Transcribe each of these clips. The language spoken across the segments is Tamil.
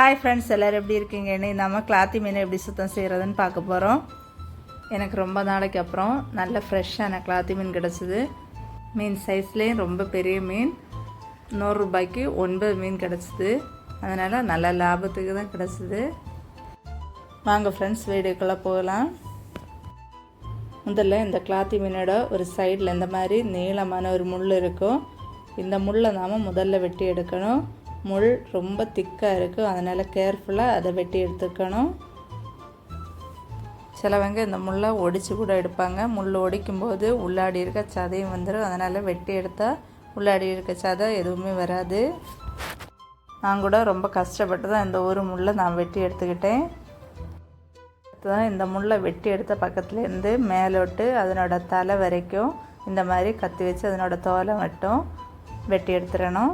ஹாய் ஃப்ரெண்ட்ஸ் எல்லோரும் எப்படி இருக்கீங்க? இன்னைக்கு நம்ம கிளாத்தி மீன் எப்படி சுத்தம் செய்கிறதுன்னு பார்க்க போகிறோம் எனக்கு ரொம்ப நாளைக்கு அப்புறம் நல்ல ஃப்ரெஷ்ஷான கிளாத்தி மீன் கிடச்சிது. மீன் சைஸ்லேயும் ரொம்ப பெரிய மீன். நூறுரூபாய்க்கு ஒன்பது மீன் கிடச்சிது. அதனால் நல்ல லாபத்துக்கு தான் கிடச்சிது. வாங்க ஃப்ரெண்ட்ஸ் வீடியோக்குள்ளே போகலாம். முதல்ல இந்த கிளாத்தி மீனோட ஒரு சைடில் இந்த மாதிரி நீளமான ஒரு முள் இருக்கும். இந்த முள்ளை நாம் முதல்ல வெட்டி எடுக்கணும். முள் ரொம்ப திக்காக இருக்கும் அதனால் கேர்ஃபுல்லாக அதை வெட்டி எடுத்துக்கணும். சிலவங்க இந்த முள்ளை ஒடிச்சு கூட எடுப்பாங்க. முள் ஒடிக்கும்போது உள்ளாடி இருக்க சதையும் வந்துடும் அதனால் வெட்டி எடுத்தால் உள்ளாடி இருக்க சதை எதுவுமே வராது. நான் கூட ரொம்ப கஷ்டப்பட்டு தான் இந்த ஒரு முள்ளை நான் வெட்டி எடுத்துக்கிட்டேன். தான் இந்த முள்ளை வெட்டி எடுத்த பக்கத்துலேருந்து மேலோட்டு அதனோட தலை வரைக்கும் இந்த மாதிரி கத்தி வச்சு அதனோட தோலை மட்டும் வெட்டி எடுத்துடணும்.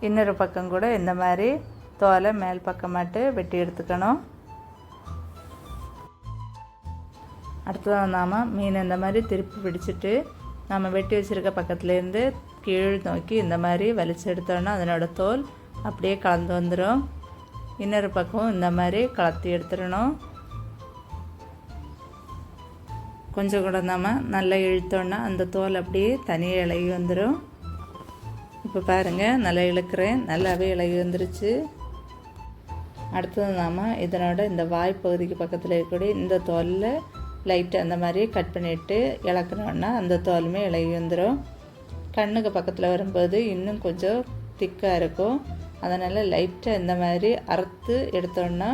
இன்னொரு பக்கம் கூட இந்த மாதிரி தோலை மேல் பக்கமாட்டு வெட்டி எடுத்துக்கணும். அடுத்ததாக நாம் மீன் இந்த மாதிரி திருப்பி பிடிச்சிட்டு நம்ம வெட்டி வச்சுருக்க பக்கத்துலேருந்து கீழ் நோக்கி இந்த மாதிரி வலிச்சு எடுத்தோன்னா அதனோட தோல் அப்படியே கலந்து வந்துடும் இன்னொரு பக்கம் இந்த மாதிரி கலத்தி எடுத்துடணும். கொஞ்சம் கூட நம்ம நல்லா இழுத்தோன்னா அந்த தோல் அப்படியே தனியாக இலகி வந்துடும் இப்போ பாருங்கள் நல்லா இழுக்கிறேன். நல்லாவே இலகி வந்துருச்சு அடுத்தது நாம் இதனோட இந்த வாய்ப்பகுதிக்கு பக்கத்தில் இருக்கக்கூடிய இந்த தோலில் லைட்டு அந்த மாதிரி கட் பண்ணிவிட்டு இழக்கணுன்னா அந்த தோலுமே இலகி வந்துடும் கண்ணுக்கு பக்கத்தில் வரும்போது இன்னும் கொஞ்சம் திக்காக இருக்கும். அதனால் லைட்டை இந்த மாதிரி அறுத்து எடுத்தோன்னா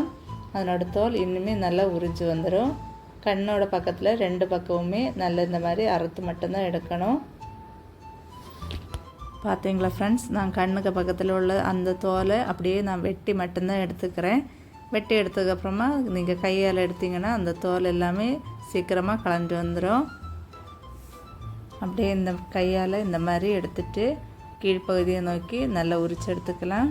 அதனோட தோல் இன்னுமே நல்லா உறிஞ்சு வந்துடும் கண்ணோட பக்கத்தில் ரெண்டு பக்கமுமே நல்ல இந்த மாதிரி அறுத்து மட்டும்தான் எடுக்கணும். பார்த்தீங்களா ஃப்ரெண்ட்ஸ் நான் கண்ணுக்கு பக்கத்தில் உள்ள அந்த தோலை அப்படியே நான் வெட்டி மட்டும்தான் எடுத்துக்கிறேன். வெட்டி எடுத்ததுக்கப்புறமா நீங்கள் கையால் எடுத்தீங்கன்னா அந்த தோல் எல்லாமே சீக்கிரமாக கலந்து வந்துடும் அப்படியே இந்த கையால் இந்த மாதிரி எடுத்துட்டு கீழ்ப்பகுதியை நோக்கி நல்லா உரிச்சு எடுத்துக்கலாம்.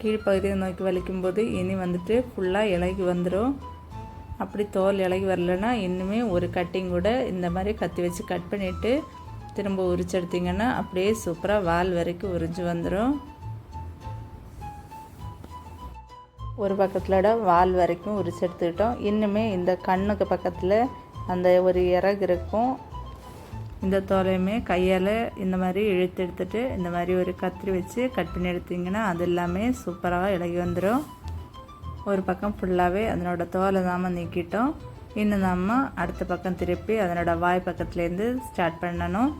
கீழ்ப்பகுதியை நோக்கி வலிக்கும்போது இனி வந்துட்டு ஃபுல்லாக இலகி வந்துடும் அப்படி தோல் இலகி வரலன்னா இன்னுமே ஒரு கட்டிங் கூட இந்த மாதிரி கத்தி வச்சு கட் பண்ணிவிட்டு திரும்ப உரிச்சு எடுத்திங்கன்னா அப்படியே சூப்பராக வால் வரைக்கும் உரிஞ்சு வந்துடும் ஒரு பக்கத்தில் வால் வரைக்கும் உரிச்செடுத்துக்கிட்டோம். இன்னுமே இந்த கண்ணுக்கு பக்கத்தில் அந்த ஒரு இறகு இருக்கும். இந்த தோலையுமே கையால் இந்த மாதிரி இழுத்து எடுத்துட்டு இந்த மாதிரி ஒரு கத்திரி வச்சு கட் பண்ணி எடுத்திங்கன்னா அது எல்லாமே சூப்பராக இலகி வந்துடும் ஒரு பக்கம் ஃபுல்லாகவே அதனோட தோலை நாம் நீக்கிட்டோம். இன்னும் நம்ம அடுத்த பக்கம் திருப்பி அதனோட வாய் பக்கத்துலேருந்து ஸ்டார்ட் பண்ணணும்.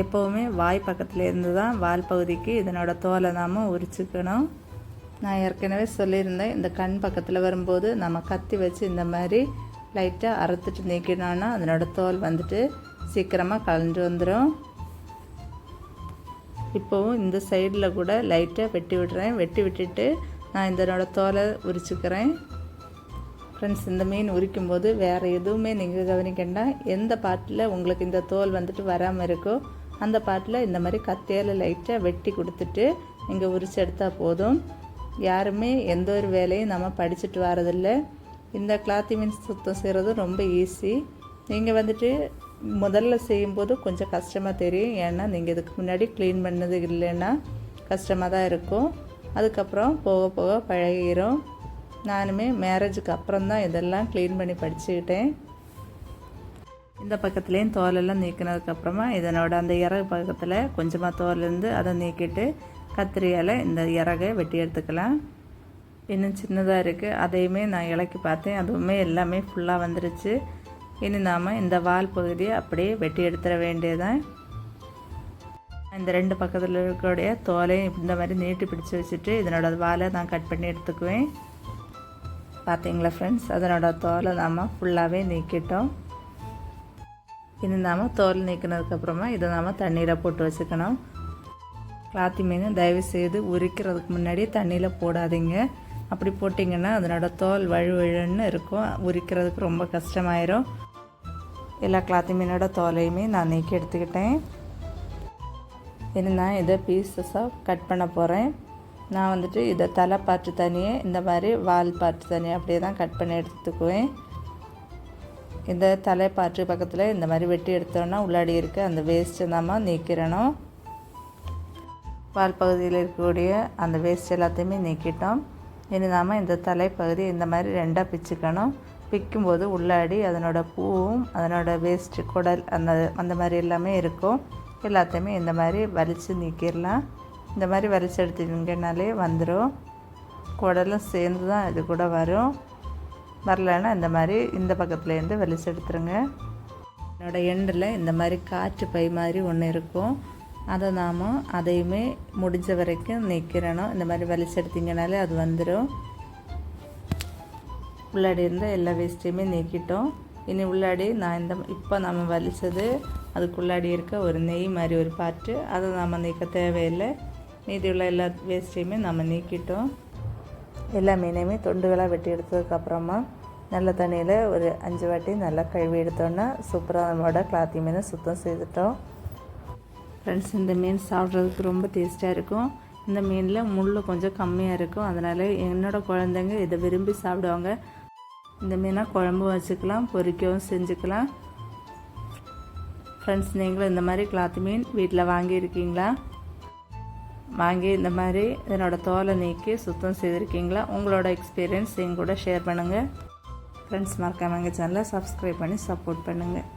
எப்போவுமே வாய் பக்கத்துலேருந்து தான் வால் பகுதிக்கு இதனோட தோலை நாம் உரிச்சுக்கணும். நான் ஏற்கனவே சொல்லியிருந்தேன் இந்த கண் பக்கத்தில் வரும்போது நம்ம கத்தி வச்சு இந்த மாதிரி லைட்டாக அறுத்துட்டு நீக்கினோன்னா அதனோட தோல் வந்துட்டு சீக்கிரமாக கலந்து வந்துடும் இப்போவும் இந்த சைடில் கூட லைட்டாக வெட்டி விடுறேன். வெட்டி விட்டுட்டு நான் இதனோட தோலை உரிச்சுக்கிறேன். ஃப்ரெண்ட்ஸ் இந்த மீன் உரிக்கும் போது வேறு எதுவுமே நீங்கள் கவனிக்கண்டா எந்த பாட்டில் உங்களுக்கு இந்த தோல் வந்துட்டு வராமல் இருக்கோ அந்த பாட்டில் இந்த மாதிரி கத்தியால் லைட்டாக வெட்டி கொடுத்துட்டு நீங்கள் உரிச்சு எடுத்தால் போதும். யாருமே எந்த ஒரு வேலையும் நம்ம படிச்சுட்டு வரதில்ல. இந்த கிளாத்தி மீன் சுத்தம் செய்கிறது ரொம்ப ஈஸி நீங்கள் வந்துட்டு முதல்ல செய்யும்போது கொஞ்சம் கஷ்டமாக தெரியும். ஏன்னா நீங்கள் இதுக்கு முன்னாடி க்ளீன் பண்ணது இல்லைன்னா கஷ்டமாக தான் இருக்கும். அதுக்கப்புறம் போக போக பழகிரும். நானுமே மேரேஜுக்கு அப்புறம் தான் இதெல்லாம் க்ளீன் பண்ணி படிச்சுக்கிட்டேன். இந்த பக்கத்துலேயும் தோலெல்லாம் நீக்கினதுக்கப்புறமா இதனோட அந்த இறகு பக்கத்தில் கொஞ்சமாக தோல் இருந்து அதை நீக்கிட்டு கத்திரியால் இந்த இறகை வெட்டி எடுத்துக்கலாம். இன்னும் சின்னதாக இருக்குது அதையுமே நான் இலக்கி பார்த்தேன். அதுவுமே எல்லாமே ஃபுல்லாக வந்துருச்சு. இனி நாம் இந்த வால் பகுதியை அப்படியே வெட்டி எடுத்துட வேண்டியதான் இந்த ரெண்டு பக்கத்தில் இருக்கக்கூடிய தோலையும் இந்த மாதிரி நீட்டி பிடிச்சி வச்சுட்டு இதனோட வாலை நான் கட் பண்ணி எடுத்துக்குவேன். பார்த்தீங்களா ஃப்ரெண்ட்ஸ் அதனோட தோலை நாம் ஃபுல்லாகவே நீக்கிட்டோம். இனி நாம் தோல் நீக்கினதுக்கப்புறமா இதை நாம் தண்ணீரை போட்டு வச்சுக்கணும். கிளாத்தி மீன் தயவு செய்து உரிக்கிறதுக்கு முன்னாடி தண்ணியில் போடாதீங்க. அப்படி போட்டிங்கன்னா அதனோட தோல் வழுவழுன்னு இருக்கும். உரிக்கிறதுக்கு ரொம்ப கஷ்டமாயிரும். எல்லா கிளாத்தி மீனோட தோலையுமே நான் நீக்கி எடுத்துக்கிட்டேன். இனி நான் இதை பீசஸாக கட் பண்ண போகிறேன் நான் வந்துட்டு இதை தலை பாட்டு தனியே இந்த மாதிரி வால் பாட்டு தனியே அப்படியே தான் கட் பண்ணி எடுத்துக்குவேன். இந்த தலைப்பாற்று பக்கத்தில் இந்த மாதிரி வெட்டி எடுத்தோன்னா உள்ளாடி இருக்க அந்த வேஸ்ட்டை நம்ம நீக்கிறணும் வால் பகுதியில் இருக்கக்கூடிய அந்த வேஸ்ட் எல்லாத்தையுமே நீக்கிட்டோம். இனி நாம் இந்த தலைப்பகுதி இந்த மாதிரி ரெண்டாக பிச்சுக்கணும். பிக்கும்போது உள்ளாடி அதனோட பூவும் அதனோட வேஸ்ட்டு குடல் அந்த அந்த மாதிரி எல்லாமே இருக்கும். எல்லாத்தையுமே இந்த மாதிரி வலித்து நீக்கிடலாம். இந்த மாதிரி வலிச்சு எடுத்துக்கிங்கனாலே வந்துடும் குடலும் சேர்ந்து தான் இது கூட வரும். வரலைன்னா இந்த மாதிரி இந்த பக்கத்துலேருந்து வலிச்சு எடுத்துருங்க. என்னோடய எண்டில் இந்த மாதிரி காற்று பை மாதிரி ஒன்று இருக்கும். அதை நாம் அதையுமே முடிஞ்ச வரைக்கும் நிற்கிறணும் இந்த மாதிரி வலிச்சு எடுத்திங்கனாலே அது வந்துடும் உள்ளாடி இருந்த எல்லா வேஸ்ட்டையுமே நீக்கிட்டோம். இனி உள்ளாடி நான் இந்த இப்போ நம்ம வலித்தது அதுக்குள்ளாடி இருக்க ஒரு நெய் மாதிரி ஒரு பாட்டு. அதை நாம் நீக்க தேவையில்லை. மீதியுள்ள எல்லா வேஸ்ட்டையுமே நம்ம நீக்கிட்டோம். எல்லா மீனையுமே தொண்டுகளாக வெட்டி எடுத்ததுக்கப்புறமா நல்ல தண்ணியில் ஒரு அஞ்சு வாட்டி நல்லா கழுவி எடுத்தோன்னா சூப்பராக நம்மளோட கிளாத்தி மீனை சுத்தம் செய்துட்டோம். ஃப்ரெண்ட்ஸ் இந்த மீன் சாப்பிட்றதுக்கு ரொம்ப டேஸ்ட்டாக இருக்கும். இந்த மீனில் முள் கொஞ்சம் கம்மியாக இருக்கும். அதனால் என்னோடய குழந்தைங்க இதை விரும்பி சாப்பிடுவாங்க. இந்த மீனை குழம்பு வச்சுக்கலாம் பொரிக்கவும் செஞ்சுக்கலாம். ஃப்ரெண்ட்ஸ் நீங்களும் இந்த மாதிரி கிளாத் மீன் வீட்டில் வாங்கியிருக்கீங்களா? வாங்கி இந்த மாதிரி இதனோட தோலை நீக்கி சுத்தம் செய்திருக்கீங்களா? உங்களோட எக்ஸ்பீரியன்ஸ் எங்க கூட ஷேர் பண்ணுங்கள் ஃப்ரெண்ட்ஸ் மறக்காம எங்கள் சேனலை சப்ஸ்கிரைப் பண்ணி சப்போர்ட் பண்ணுங்கள்